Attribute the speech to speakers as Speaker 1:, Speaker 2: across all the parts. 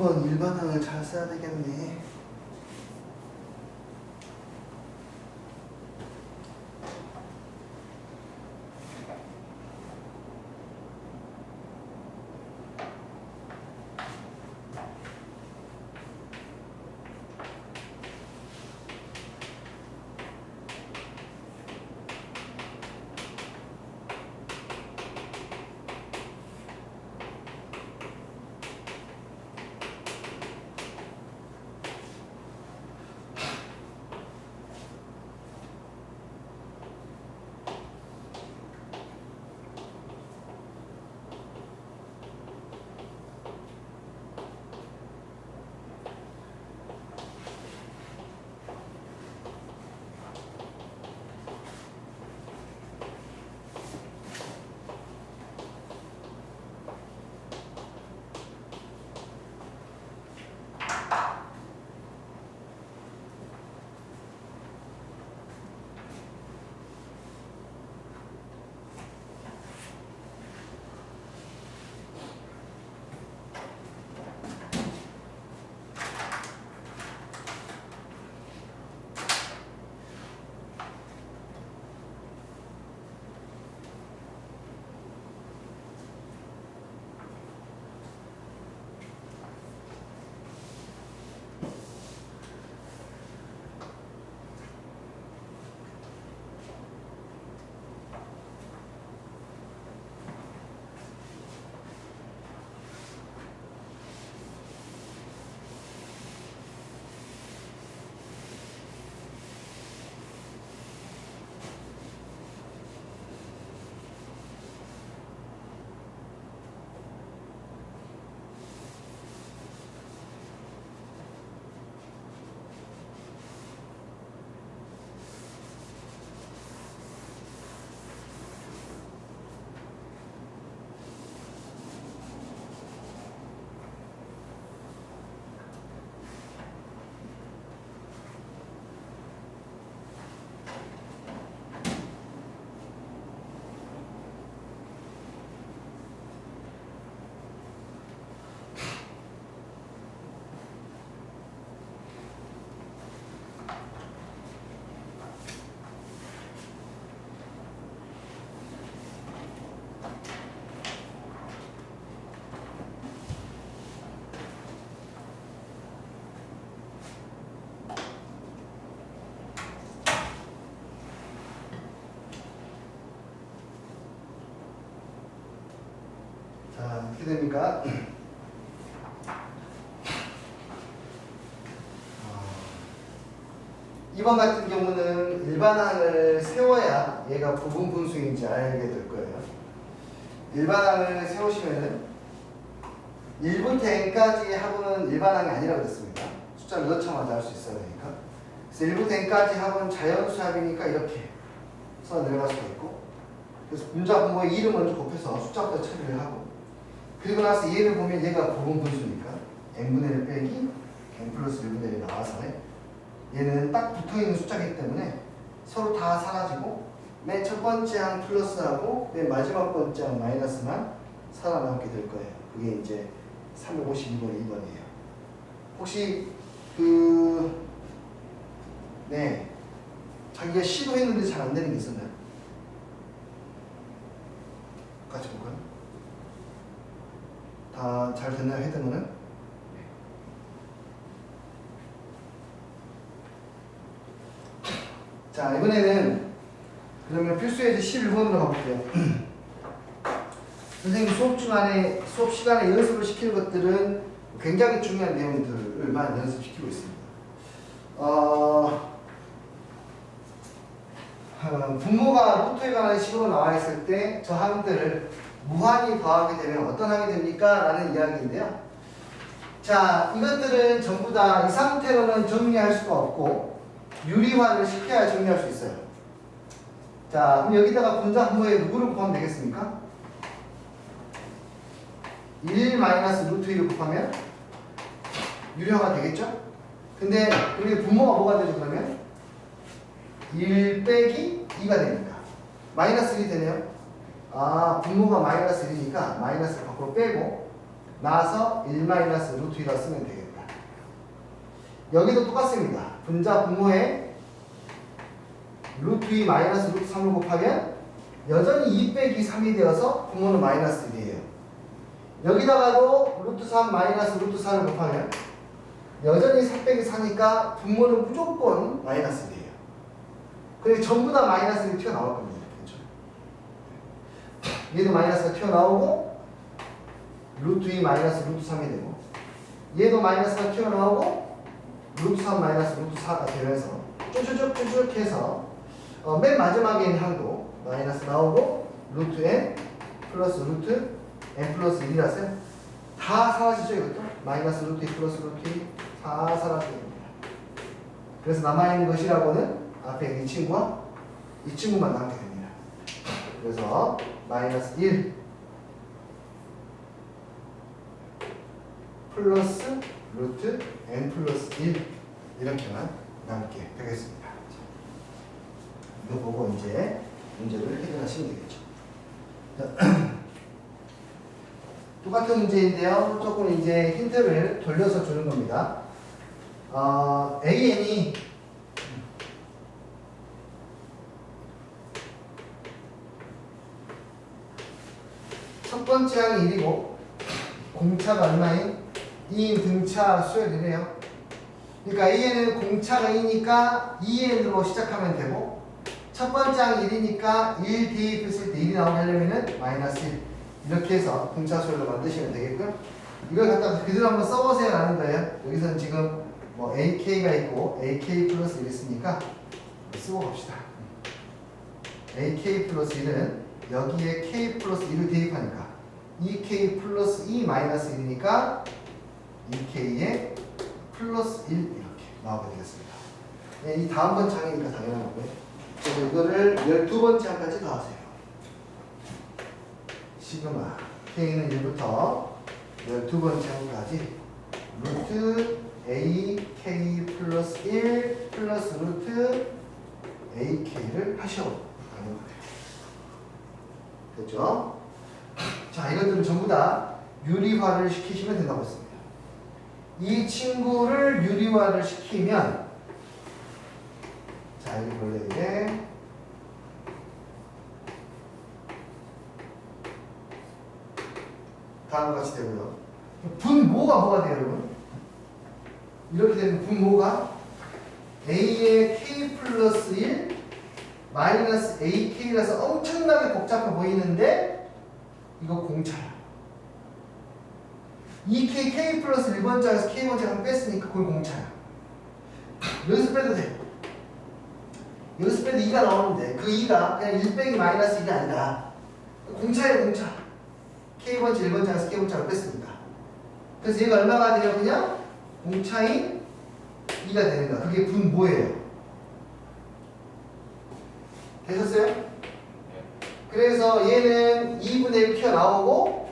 Speaker 1: 2번 일반항을 잘 써야 되겠네. 어떻게 됩니까? 어, 2번 같은 경우는 일반항을 세워야 얘가 부분 분수인지 알게 될 거예요. 일반항을 세우시면은 1부터 n까지 합은 일반항이 아니라고 그랬습니다. 숫자를 넣자마자 할수 있어야 되니까. 그래서 1부터 n까지 합은 자연수 합이니까 이렇게 써 내려갈 수가 있고 그래서 분자 분모의 2를 먼저 곱해서 숫자부터 처리를 하고 그리고 나서 얘를 보면 얘가 부분 분수니까 n분의 1 빼기 n 플러스 1분의 1이 나와서 얘는 딱 붙어있는 숫자이기 때문에 서로 다 사라지고 맨 첫 번째 항 플러스하고 맨 마지막 번째 항 마이너스만 살아남게 될 거예요. 그게 이제 352번 2번이에요. 혹시 그 네. 자기가 시도했는데 잘 안 되는 게 있었나요? 같이 볼까요? 다 잘 됐나요? 헤드문은? 자 이번에는 그러면 필수예제 11번으로 가볼게요. 선생님 수업 중간에 수업 시간에 연습을 시키는 것들은 굉장히 중요한 내용들만 연습시키고 있습니다. 어, 어, 분모가 루트에 관한 식으로 나와 있을 때저 항들을 무한히 더하게 되면 어떤 항이 됩니까? 라는 이야기인데요. 자, 이것들은 전부 다 이 상태로는 정리할 수가 없고 유리화를 시켜야 정리할 수 있어요. 자, 그럼 여기다가 분자 분모에 누구를 곱하면 되겠습니까? 1 마이너스 루트 1을 곱하면 유리화가 되겠죠? 근데 우리 분모가 뭐가 되죠 그러면? 1 빼기 2가 됩니다. 마이너스 1이 되네요. 아, 분모가 마이너스 1이니까 마이너스 밖으로 빼고 나서 1 마이너스 루트 2라 쓰면 되겠다. 여기도 똑같습니다. 분자 분모에 루트 2 마이너스 루트 3을 곱하면 여전히 2 빼기 3이 되어서 분모는 마이너스 1이에요. 여기다가도 루트 3 마이너스 루트 4를 곱하면 여전히 3 빼기 4니까 분모는 무조건 마이너스 1이에요. 그리고 전부 다 마이너스 1이 튀어나올 겁니다. 얘도 마이너스가 튀어나오고 루트 2 마이너스 루트 3이 되고 얘도 마이너스가 튀어나오고 루트 3 마이너스 루트 4가 되면서 쭉쭉쭉쭉 해서 어, 맨 마지막에 있는 항도 마이너스 나오고 루트 n 플러스 루트 n 플러스 1이라서요. 다 사라지죠 이것도? 마이너스 루트 2 플러스 루트 2 다 사라집니다. 그래서 남아있는 것이라고는 앞에 이 친구와 이 친구만 남게 됩니다. 그래서 마이너스 1 플러스 루트 n 플러스 1 이렇게만 남게 되겠습니다. 이거 보고 이제 문제를 해결하시면 되겠죠. 자, 똑같은 문제인데요. 조금 이제 힌트를 돌려서 주는 겁니다. 어, AN이 첫 번째 항이 1이고 공차가 얼마인? 2인 등차 수열 이래요. 그러니까 A에는 공차가 2니까 2N으로 시작하면 되고 첫 번째 항이 1이니까 1 대입했을 때 1이 나오게 하려면은 마이너스 1 이렇게 해서 등차 수열로 만드시면 되겠고요. 이걸 갖다가 그대로 한번 써보세요 라는 거예요. 여기서는 지금 뭐 AK가 있고 AK 플러스 1 있으니까 쓰고 갑시다. AK 플러스 1은 여기에 K 플러스 1을 대입하니까 2K 플러스 2 마이너스 1이니까 2K에 플러스 1 이렇게 나오게 되겠습니다. 네, 이 다음 번 장이니까 당연한 거고요. 그래서 이거를 12번째 항까지 더하세요. 시그마 K는 1부터 12번째 항까지 루트 A K 플러스 1 플러스 루트 A K를 하셔 가는 거예요. 됐죠? 자, 이것들은 전부 다 유리화를 시키시면 된다고 했습니다. 이 친구를 유리화를 시키면 자, 여기 볼래 이게 다음과 같이 되고요. 분모가 뭐가 돼요, 여러분? 이렇게 되면 분모가 A의 K 플러스 1 마이너스 AK라서 엄청나게 복잡해 보이는데 이거 공차야. 2K K 플러스 1번째에서 K번째를 뺐으니까 그걸 공차야. 빼도 돼. 빼도 2가 나오는데 그 2가 그냥 1 빼기 마이너스 1이 아니라 공차예요 공차. K번째 1번째에서 K번째를 뺐습니다. 그래서 얘가 얼마가 돼요 그냥? 공차인 2가 되는 거야. 그게 분모예요. 되셨어요? 그래서 얘는 2분의 1 튀어나오고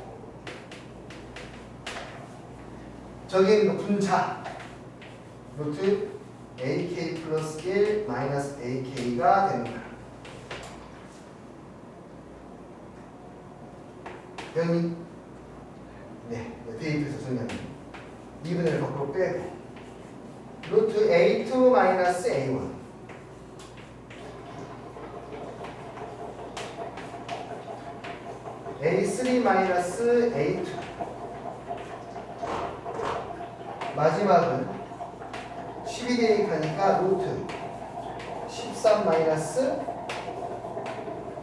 Speaker 1: 저기는 분차 루트 AK 플러스 1 마이너스 AK가 되는 거야. 여기. 네, 대입해서 정리하면 2분의 1 밖으로 빼고. 루트 A2 마이너스 A1 A3 마이너스 A2 마지막은 12 대입하니까 루트 13 마이너스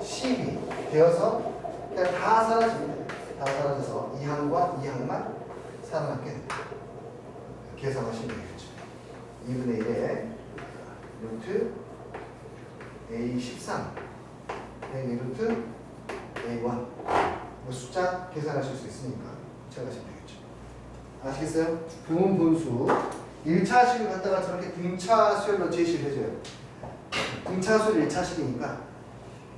Speaker 1: 12 되어서 그냥 다 사라집니다. 다 사라져서 이 항과 이 항만 살아남게 됩니다. 계산하시면 되겠죠. 2분의 1에 루트 A13 빼기 루트 A1 뭐 숫자 계산하실 수 있으니까 찾아가시면 되겠죠. 아시겠어요? 부분 분수 1차 식을 갖다가 저렇게 등차 수열로 제시를 해줘요. 등차 수열 1차식이니까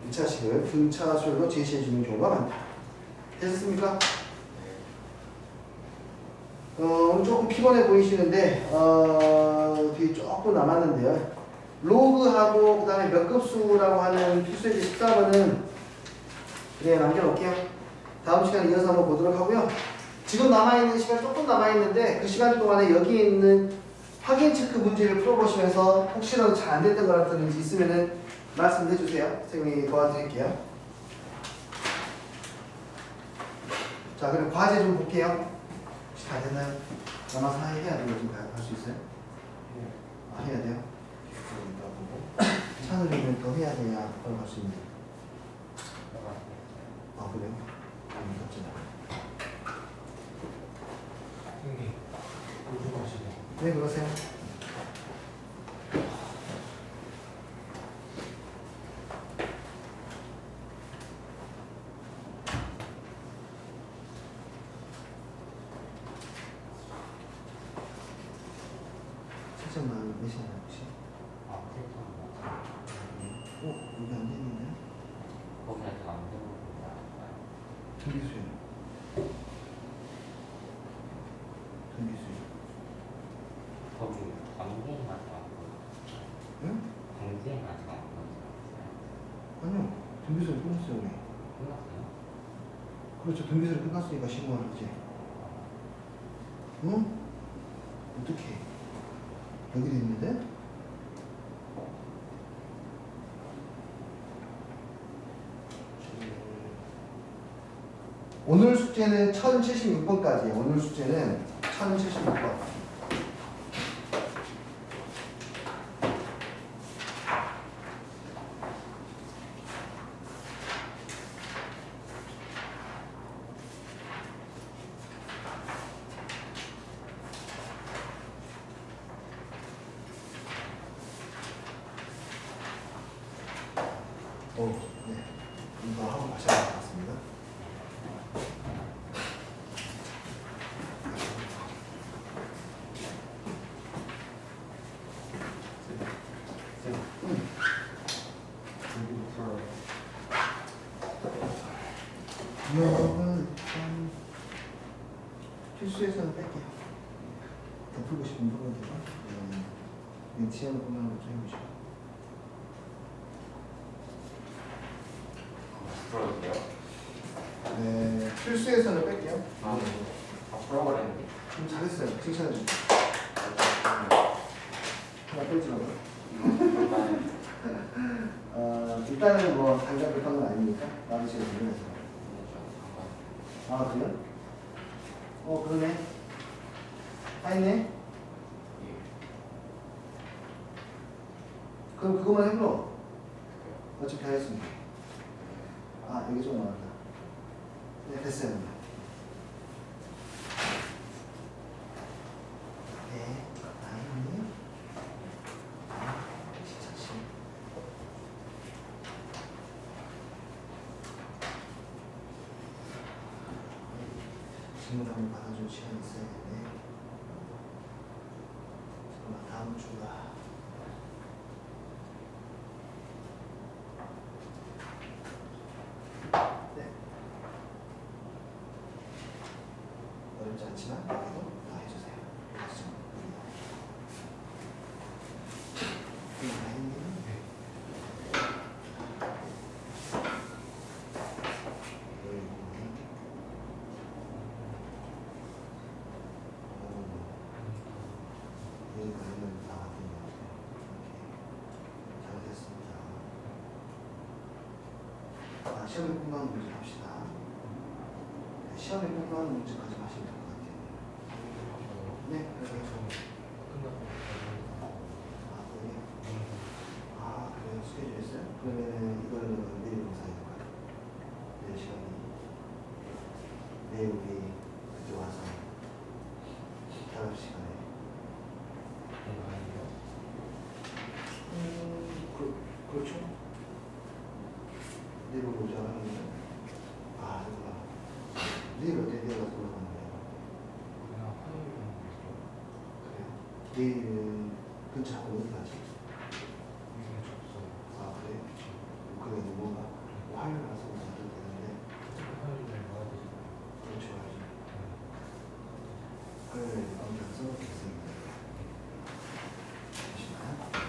Speaker 1: 1차식을 등차 수열로 제시해 주는 경우가 많다. 됐습니까? 어, 조금 피곤해 보이시는데 어, 뒤에 조금 남았는데요. 로그하고 그 다음에 몇 급수라고 하는 필수예제 14번은 네, 남겨놓을게요. 다음 시간에 이어서 한번 보도록 하고요. 지금 남아있는 시간 조금 남아있는데 그 시간 동안에 여기 있는 확인 체크 문제를 풀어보시면서 혹시라도 잘 안 됐던 거라든지 있으면은 말씀해 주세요. 선생님이 도와드릴게요. 자, 그럼 과제 좀 볼게요. 혹시 다 됐나요? 남아서 해야 돼요. 지금 할수 있어요? 아, 해야 돼요? 찬우리는 더 해야 돼야 바로 갈수 있는. 아, 그래요?
Speaker 2: 네.
Speaker 1: 네, 그러세요. 살짝만 몇 시간 혹시?
Speaker 3: 아, 그래서
Speaker 1: 어, 여기 안 되는데?
Speaker 3: 거기서 안 되고
Speaker 1: 전기수요. 전기수요.
Speaker 3: 거기 광주에만 왔고
Speaker 1: 응?
Speaker 3: 광주에만 왔고
Speaker 1: 아니요. 전기수를 끊었어요, 우리.
Speaker 3: 끝났어요?
Speaker 1: 그렇죠. 전기수를 끊었으니까 신고하는 거지. 응? 어떻게? 여기 돼 있는데? 오늘 숙제는 1076번까지. 오늘 숙제는 1076번. 오, 네. 이거 하고 다시 한번 봤습니다. 기억은 일단 필수에서는 뺄게요. 더 풀고 싶은 부분들은 음, 시험을 끝나는 거좀 해보시고.
Speaker 3: 풀어주세요.
Speaker 1: 네, 필수에서는 뺄게요.
Speaker 3: 아, 아 풀어버렸는데.
Speaker 1: 좀 잘했어요. 칭찬해 주세요. 하나 빼지 말고.
Speaker 3: 일단
Speaker 1: 어, 일단은 뭐 당장 급한 건 아니니까 나도 지금 모르겠어. 아 그래요? 어 그러네. 다 했네. 그럼 그것만 해줘. 어차피 다 했으니까. 아 여기 좀 나왔다. 네 됐어요. 네, 다 했니? 아, 진짜 심. 질문 한번 받아줄 시간이 있어야겠네. 잠깐만 다음 주가. 네. 어렵지 않지만 그래도 다 해주세요. 네, 라인님. 아, 시험에 끝나는 문제 합시다. 네, 시험에 끝나는 문제까지 하시면 될 것 같아요. 네, 그래서 아, 그래요? 아, 그래요? 스케줄 있어요? 그러면은 이거는 내일 될 거예요. 내일 시간이. 내일 우리 그때 와서 작업 시간에. 음, 그, 그렇죠. 우리 오자 하면 아, 이거 가서 올라가는 거예요? 그래요? 내일은 근처하고 어디 가지? 아, 그래요? 그게 뭔가 화요일 가서 오셔도 되는데 그렇죠, 알죠. 화요일 앉아서 교수님 잠시만요.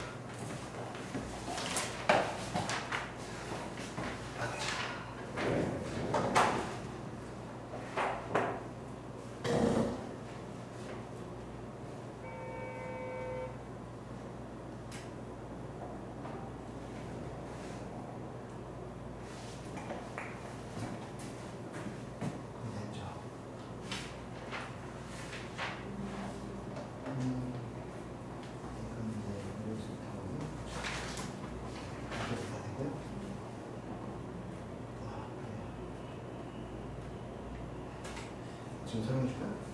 Speaker 1: 좀 설명해 줄까요?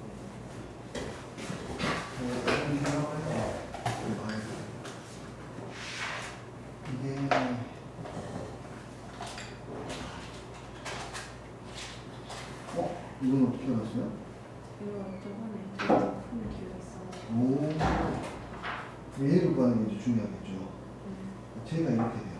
Speaker 1: 이게 어? 이건 어떻게 알았어요?
Speaker 4: 이거 저번에 품을 기울였어.
Speaker 1: 오 얘를 구하는 게 이제 중요하겠죠 제가 이렇게 돼요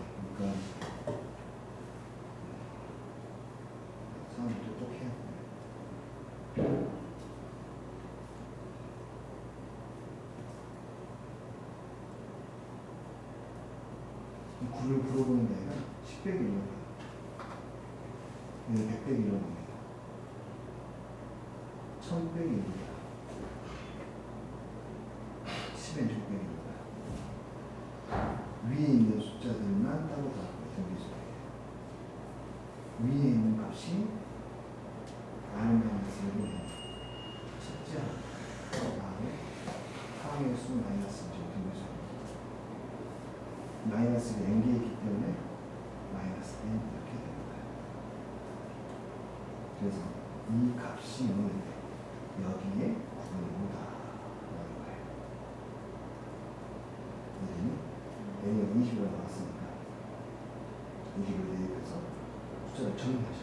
Speaker 1: 9를 풀어보는 게 아니라 10배기 1이에요. 네, 100배기 1이에요. 1000배기 1이에요. 10엔 600입니다. 위에 있는 숫자들만 따로 다 등기수예요. 위에 있는 값이 아름다운 것을 첫째 항의 항의 수 마이너스 등기수 마이너스가 n개 있기 때문에 마이너스 n 이렇게 됩니다 그래서 이 값이 뭐는데 여기에 9분의 5다. 라는 거예요. 이름이 n이 20으로 나왔으니까 20을 대입해서 숫자를 돼요